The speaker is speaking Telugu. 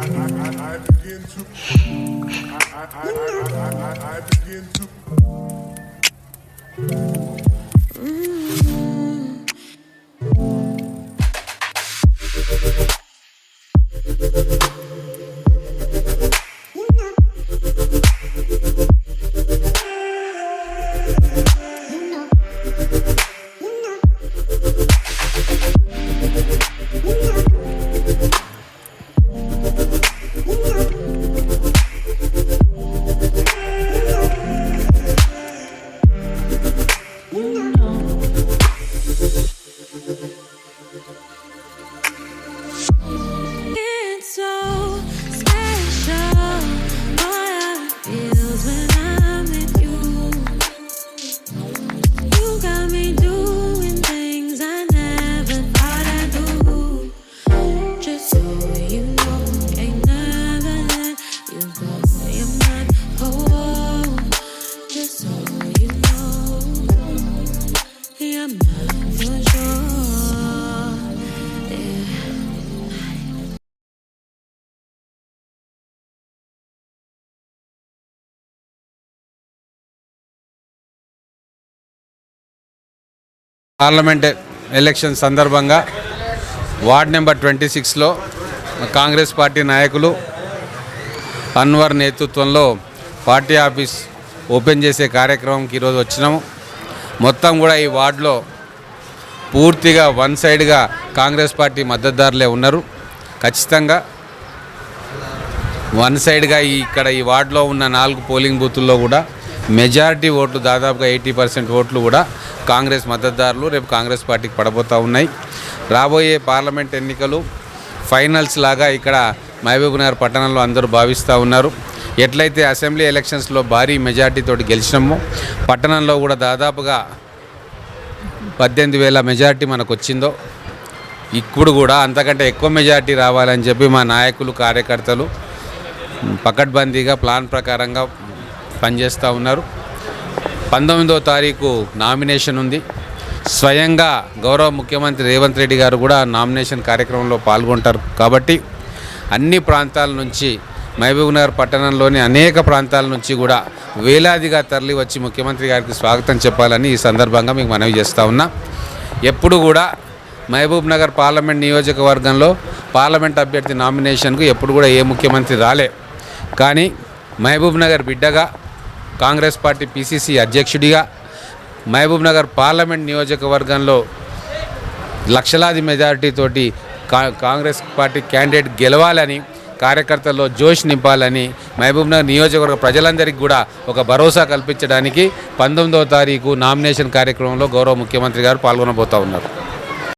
I begin to. Parliament election సందర్భంగా వార్డ్ నెంబర్ ట్వంటీ సిక్స్లో కాంగ్రెస్ పార్టీ నాయకులు అన్వర్ నేతృత్వంలో పార్టీ ఆఫీస్ ఓపెన్ చేసే కార్యక్రమంకి ఈరోజు వచ్చినాము. మొత్తం కూడా ఈ వార్డులో పూర్తిగా వన్ సైడ్గా కాంగ్రెస్ పార్టీ మద్దతుదారులే ఉన్నారు. ఖచ్చితంగా వన్ సైడ్గా ఇక్కడ ఈ వార్డులో ఉన్న నాలుగు పోలింగ్ బూతుల్లో కూడా మెజారిటీ ఓట్లు దాదాపుగా ఎయిటీ పర్సెంట్ ఓట్లు కూడా కాంగ్రెస్ మద్దతుదారులు రేపు కాంగ్రెస్ పార్టీకి పడబోతూ ఉన్నాయి. రాబోయే పార్లమెంట్ ఎన్నికలు ఫైనల్స్ లాగా ఇక్కడ మహబూబ్నగర్ పట్టణంలో అందరూ భావిస్తూ ఉన్నారు. ఎట్లయితే అసెంబ్లీ ఎలక్షన్స్లో భారీ మెజార్టీతో గెలిచినామో పట్టణంలో కూడా దాదాపుగా పద్దెనిమిది వేల మెజార్టీ మనకు వచ్చిందో ఇప్పుడు కూడా అంతకంటే ఎక్కువ మెజార్టీ రావాలని చెప్పి మా నాయకులు కార్యకర్తలు పకడ్బందీగా ప్లాన్ ప్రకారంగా పనిచేస్తూ ఉన్నారు. పంతొమ్మిదో తారీఖు నామినేషన్ ఉంది. స్వయంగా గౌరవ ముఖ్యమంత్రి రేవంత్ రెడ్డి గారు కూడా నామినేషన్ కార్యక్రమంలో పాల్గొంటారు. కాబట్టి అన్ని ప్రాంతాల నుంచి మహబూబ్నగర్ పట్టణంలోని అనేక ప్రాంతాల నుంచి కూడా వేలాదిగా తరలి వచ్చి ముఖ్యమంత్రి గారికి స్వాగతం చెప్పాలని ఈ సందర్భంగా మీకు మనవి చేస్తూ ఉన్నా. ఎప్పుడు కూడా మహబూబ్ నగర్ పార్లమెంట్ నియోజకవర్గంలో పార్లమెంట్ అభ్యర్థి నామినేషన్కు ఎప్పుడు కూడా ఏ ముఖ్యమంత్రి రాలే. కానీ మహబూబ్ నగర్ బిడ్డగా కాంగ్రెస్ పార్టీ పిసిసి అధ్యక్షుడిగా మహబూబ్ నగర్ పార్లమెంట్ నియోజకవర్గంలో లక్షలాది మెజారిటీతోటి కా కాంగ్రెస్ పార్టీ క్యాండిడేట్ గెలవాలని కార్యకర్తల్లో జోష్ నింపాలని మహబూబ్నగర్ నియోజకవర్గ ప్రజలందరికీ కూడా ఒక భరోసా కల్పించడానికి పంతొమ్మిదవ తారీఖు నామినేషన్ కార్యక్రమంలో గౌరవ ముఖ్యమంత్రి గారు పాల్గొనబోతా ఉన్నారు.